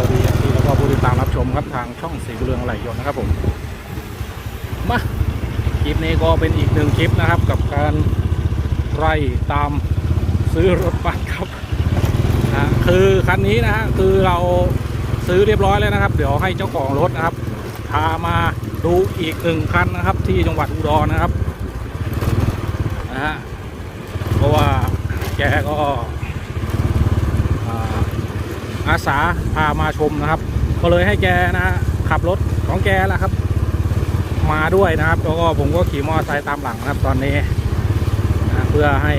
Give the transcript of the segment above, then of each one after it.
วัสดีที่แล้วก็ผู้ติดตามรับชมครับทางช่องสีเรืองไหลยนต์นะครับผมมาคลิปนี้ก็เป็นอีกหนึ่งคลิปนะครับ กับการไล่ตามซื้อรถบัสครับนะคือคันนี้นะฮะคือเราซื้อเรียบร้อยแล้วนะครับ เดี๋ยวให้เจ้าของรถนะครับพามาดูอีกหนึ่งคันนะครับ ที่จังหวัดอุดรนะครับนะฮะเพราะว่าแกก็ อาสาพามาชมนะครับ ก็เลยให้แกนะขับรถของแกแหละครับ มาด้วยนะครับแล้วก็ผมก็ขี่มอเตอร์ไซค์ตามหลังนะครับตอนนี้นะเพื่อให้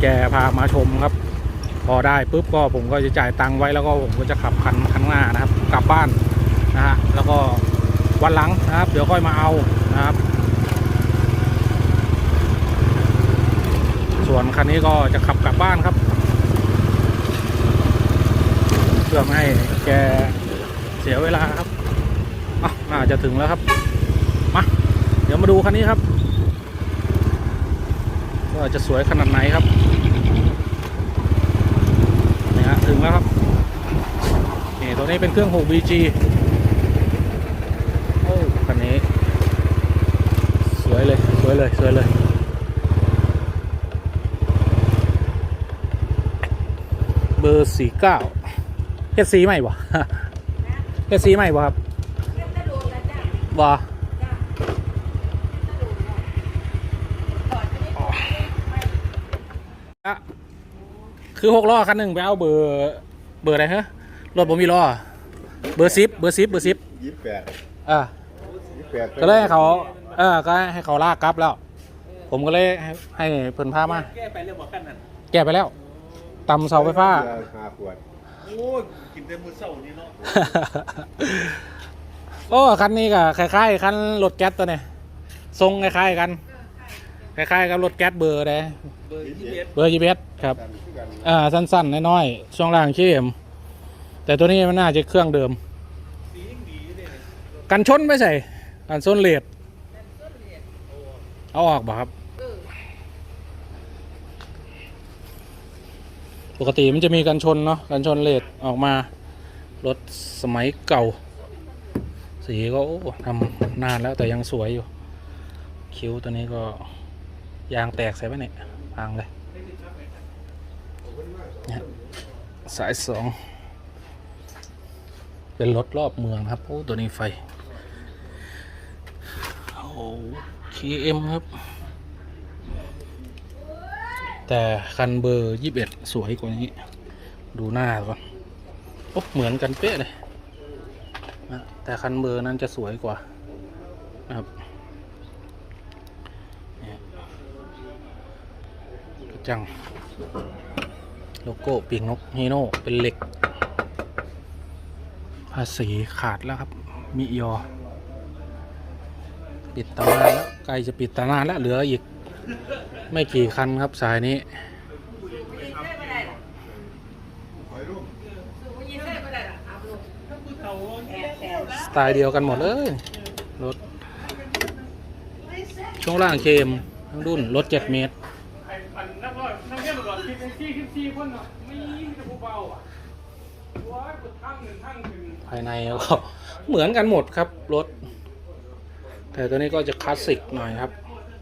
แกพามาชมครับ พอได้ปุ๊บก็ผมก็จะจ่ายตังค์ไว้แล้วก็ผมก็จะขับคันข้างหน้านะครับ กลับบ้านนะฮะแล้วก็วันหลังนะครับ เดี๋ยวค่อยมาเอานะครับ วนคันนี้ก็จะขับกลับบ้านครับ เพื่อไม่ให้แกเสียเวลาครับอะน่าจะถึงแล้วครับ มา เดี๋ยวมาดูคันนี้ครับว่าจะสวยขนาดไหนครับนี่ฮะถึงแล้วครับนี่ตัวนี้เป็นเครื่อง 6BG โอ้คันนี้ สวยเลย สวยเลย สวยเลย เบ อร์สี่เก้าเฮ็ดสีใหม่บ่เฮ็ดสีใหม่บ่ครับบ่อะคือหกล้อคันหนึ่งไปเอาเบอร์เบอร์อะไรฮะรถผมมีล้อเบอร์สิบเบอร์สิบเบอร์สิบยี่สิบแปดอ่ายี่สิบแปดก็เลยให้เขาเออก็ให้เขาลากกลับแล้ว ผมก็เลยให้ให้เพิ่นพามาแก้ไปเรื่องหมอกันนั่นแก้ไปแล้ว ตำเสาไฟฟ้า ห้าขวดโอ้ยกินแต่มือเศร้านี่เนาะโอ้คันนี้ก็คล้ายๆคันรถแก๊สตัวนี้ทรงคล้ายๆกันคล้ายๆกับรถแก๊สเบอร์ใดเบอร์ยี่สิบเอ็ดเบอร์ยีเบสครับกันคือกันอ่าสั้นๆน้อยๆช่วงล่างเข้มแต่ตัวนี้มันน่าจะเครื่องเดิม สียิ่งดีเลยกันชนไม่ใส่กันชนเลดเอาออกบ่ครับ ปกติมันจะมีกันชนเนาะกันชนเลดออกมา รถสมัยเก่า สีก็ทำนานแล้วแต่ยังสวยอยู่ คิ้วตัวนี้ก็ยางแตกใส่ไหมเนี่ยพังเลยนี่สายสองเป็นรถรอบเมืองครับ โอ้ ตัวนี้ไฟ โอ้ KM ครับ แต่คันเบอร์ยี่สิบเอ็ด สวยกว่านี้ ดูหน้าก่อนโอ้เหมือนกันเป๊ะเลยนะแต่คันเบอร์นั้นจะสวยกว่านะครับเนี่ยกระจัง โลโก้ปีกนกฮีโน่เป็นเหล็ก ภาษีขาดแล้วครับ มิยอ ปิดตำนานแล้วใกล้จะปิดตำนานแล้วเหลืออีก ไม่กี่คันครับสายนี้ สไตล์เดียวกันหมดเลยรถช่วงล่างเคมทั้งรุ่นรถเจ็ดเมตรภายในก็เหมือนกันหมดครับรถ แต่ตัวนี้ก็จะคลาสสิกหน่อยครับ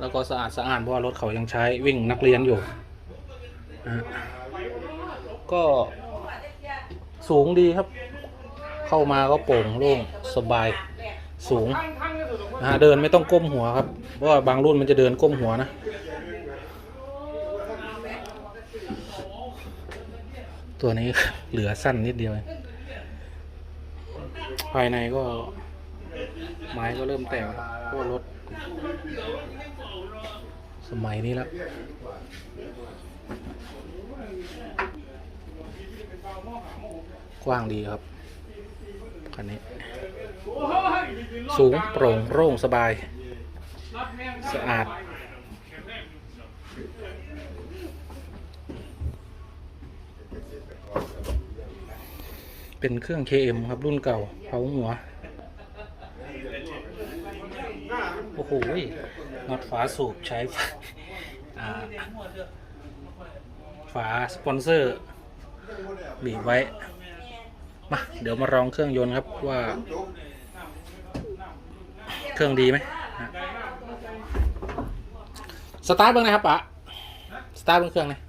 แล้วก็สะอาดสะอาดเพราะว่ารถเขายังใช้วิ่งนักเรียนอยู่ ก็สูงดีครับ เข้ามาก็โปร่งโล่งสบายสูงนะฮะเดินไม่ต้องก้มหัวครับ เพราะว่าบางรุ่นมันจะเดินก้มหัวนะ ตัวนี้เหลือสั้นนิดเดียว ภายในก็ ไม้ก็เริ่มแตกเพราะว่ารถ สมัยนี้แล้วกว้างดีครับ คันนี้ สูงโปร่งโล่งสบาย สะอาด เป็นเครื่อง KM ครับ รุ่นเก่าเผาหัว โอ้โหน็อตฝาสูบใช้ฝาฝาสปอนเซอร์ บีบไว้ มาเดี๋ยวมาลองเครื่องยนต์ครับว่า เครื่องดีไหมนะสตาร์ทเบ้างนะครับปะสตาร์ทเบ้างเครื่องนะ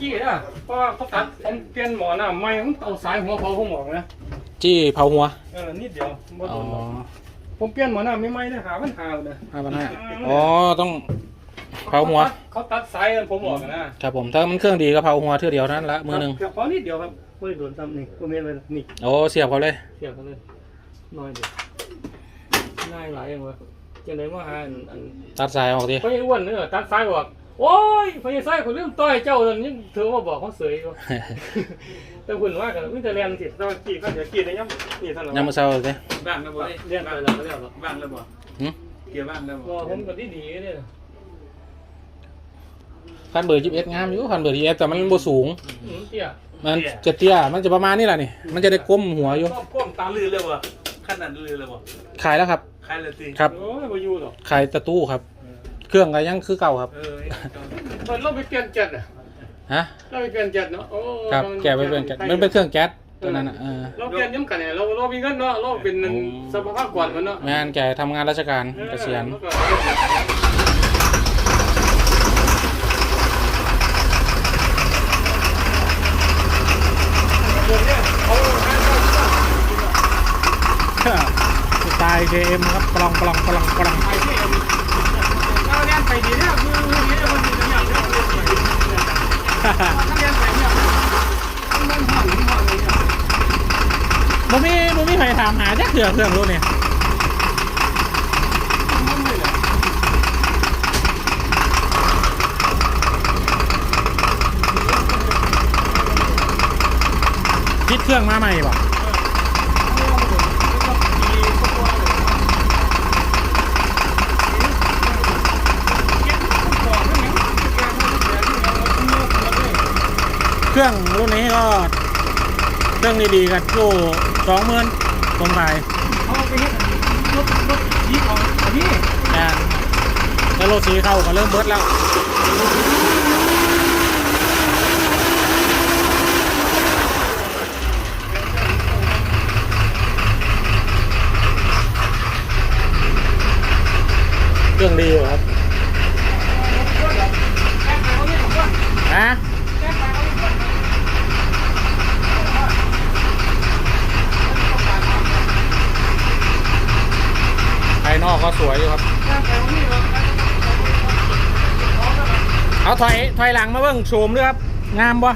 กี้อะเพราะว่าเขาตัดผมเปลี่ยนหมอน้ำใหม่ผมเอาสายหัวเขาผมออกนะจี้เผาหัวเออนิดเดียวบ่อ๋โดอนหรอกผมเปลี่ยนหมอน้ำไม่ไหม้เลยหาปัญหาเลยห้าพันห้าอ๋อต้องเผาหัวเขาตัดสายผมออกนะครับผมถ้ามันเครื่องดีก็เผาหัวเท่าเดียวเท่านั้นละมือหนึ่งครับเพราะนิดเดียวครับ ไม่ได้โดนซ้ำนี่ก็ไม่เป็นไรนี่โอ้เสียบเขาเลยเทียบกันเลยน้อยเดียวง่ายหลายอย่างวะจังได๋ว่าหาอันอันตัดสายออกดิพญอ้วนเนื้อตัดสายบอกโอ้ยพญสายคนเรื่องต้อยเจ้าตอนนี้เธอมาบอกเขาเสยอยู่แต่คุณว่ากันวินเทอร์แลนด์สิตอนกี่ก็เดี๋ยวกี่ได้ยังนี่ท่านยังมาเศร้าเลยบ้างแล้วบ่เรียนไปแล้วก็เรียนแล้วบ้างแล้วบ่หึเกียร์บ้างแล้วก็บ่ผมก็ดีดีๆเนี่ย คันเบอร์ยี่สิบเอ็ดงามอยู่คันเบอร์ยี่สิบเอ็ดแต่มันบ่สูง อืมเตี้ยมันจะเตี้ยมันจะประมาณนี้แหละนี่ มันจะได้ก้มหัวอยู่ชอบก้มตาลือเลยบ่ขนาดลือเลยบ่ขายแล้วครับ ใครเลยสิครับ โอ้ยบ่อยู่หรอกขายตะตู้ครับ เครื่องก็ยังคือเก่าครับ เออตอนเราไปเปลี่ยนเจ็ดอะฮะ เราไปเปลี่ยนเจ็ดเนาะโอ้ครับแกะไปเป็นแกะมันเป็นเครื่องแก๊สตัวนั้นอะเออเราเปลี่ยนย้ำกันเนี่ยเราเรามีเงินเนาะเราเป็นสภาพก่อนมันเนาะแม่นแกทำงานราชการเกษียณ สไตล์ JM ครับปลองปลองปลองปลองเราเรียนไปดีนะคือเนี่ยมันดีเนี่ยเรียนเรียนไปถ้าเรียนไปเนี่ยมันห่อนห่อนเลยเนี่ยบ่มีบ่มีใครถามหาจักเถื่อเครื่องรู้เนี่ยนไม่เลย คิดเครื่องมาใหม่ป่ะเครื่องรุ่นนี้ก็เครื่องดีๆกันโลสองหมื่นตรงไทยเขาไปเฮ็ดรถรถยี่ของพี่แอนแล้วรถสีเข้าก็เริ่มเบิดแล้ว เครื่องดีอยู่ครับนะภายนอกก็สวยอยู่ครับ เอาถอยถอยหลังมาเบิ่งโฉมด้วยครับ งามปะ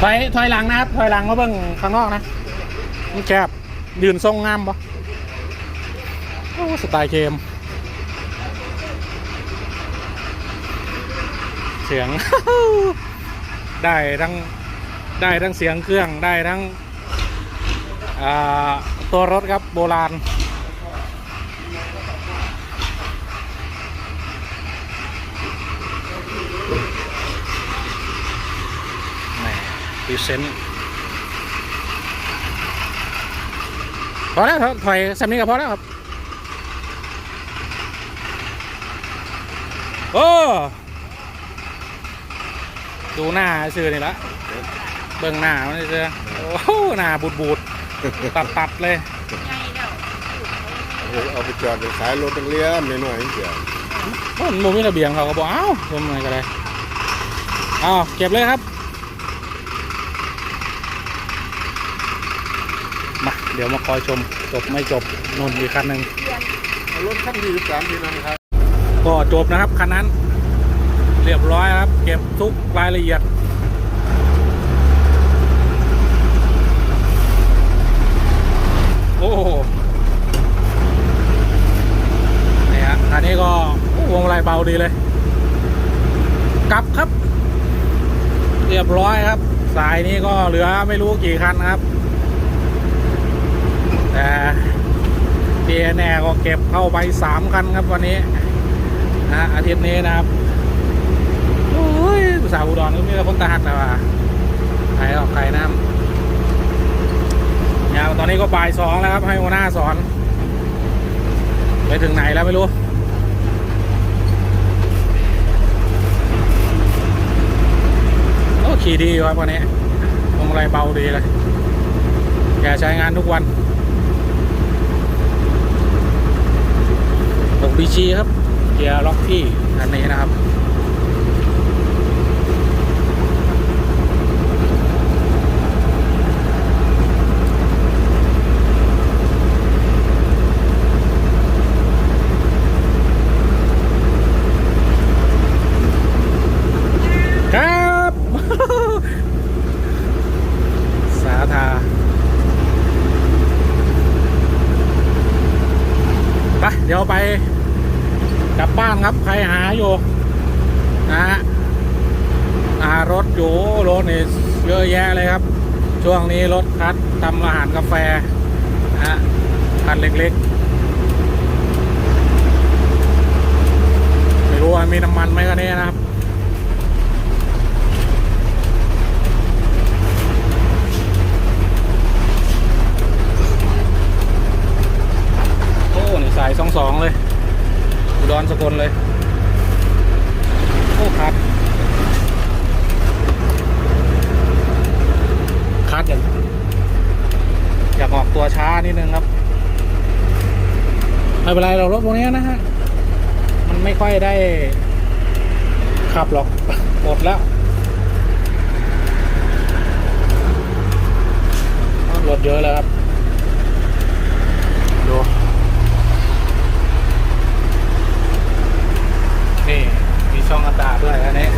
ถอยถอยหลังนะครับถอยหลังมาเบิ่งข้างนอกนะมันแคบยืนทรงงามปะโอ้สไตล์เคมเสียง ได้ทั้งได้ทั้งเสียงเครื่องได้ทั้งตัวรถครับโบราณแหม พรีเซนต์พอแล้วครับถอยสำนี้ก็พอแล้วครับ โอ้ ดูหน้าซื่อนี่ละเบิ่งหน้ามันเจอโอ้โหหน้าบูดบูดตัดตัดๆเลย เอาไปจอดไปขายรถนักเรียนหน่อยๆเสียมันมุมมีระเบียงเขาก็บอกเอ้าทำไงก็ได้อ้าวเก็บเลยครับ มา เดี๋ยวมาคอยชมจบไม่จบนนอีกคันหนึ่งเอารถคันที่สามที่นั่นครับก็จบนะครับคันนั้น เรียบร้อยครับ เก็บทุกรายละเอียดโอ้โหนี่ฮะคันนี้ก็วงไรเบาดีเลย กลับครับ เรียบร้อยครับ สายนี้ก็เหลือไม่รู้กี่คันครับ แต่ทีแน่ก็เก็บเข้าไปสามคันครับวันนี้นะอาทิตย์นี้นะครับโอ้ยภาษาอุดรก็มีแต่คนตาหักแต่ว่าใครออกใครน้ำยาวตอนนี้ก็บ่ายสองแล้วครับให้หัวหน้าสอน ไปถึงไหนแล้วไม่รู้โอ้ขี่ดีครับวันนี้พวงมาลัยเบาดีเลย แกใช้งานทุกวัน กบีชีครับเกียร์ล็อกกี้อันนี้นะครับครับสาธาไปเดี๋ยวไป กลับบ้านครับ ใครหาอยู่นะฮะหารถอยู่รถนี่เยอะแยะเลยครับ ช่วงนี้รถคัดทำอาหารกาแฟนะฮะคันเล็กๆ ไม่รู้ว่ามีน้ำมันไหมก็เนี่นะครับ โอ้นี่สายสองสองเลย อุด รสกลเลย โอ้คัดคัดอย่างอยากออกตัวช้านิดนึงครับไม่เป็นไรเรารถพวกนี้นะฮะ มันไม่ค่อยได้ ขับหรอกหมดแล้วรถเยอะแล้วครับ ดู นี่มีช่องอากาด้วยอันนี้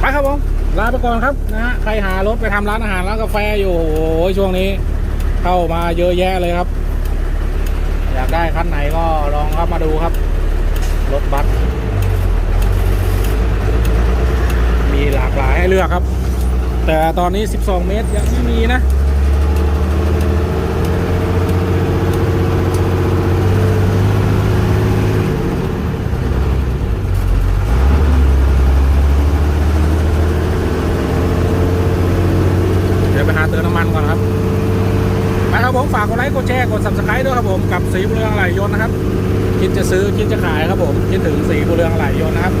ไปครับผมลาไปก่อนครับนะฮะใครหารถไปทำร้านอาหารร้านกาแฟอยู่โอ้ยช่วงนี้ เข้ามาเยอะแยะเลยครับ อยากได้คันไหนก็ลองเข้ามาดูครับ รถบัสมีหลากหลายให้เลือกครับ แต่ตอนนี้ 12 เมตรยังไม่มีนะ เดี๋ยวไปหาเติมน้ำมันก่อนครับ ไปครับผมฝากกดไลค์กดแชร์ด้วยครับผมกับสีบุเรืองไหลยนต์นะครับ คิดจะซื้อคิดจะขายครับผมคิดถึงสีบุเรืองไหลยนต์นะครับ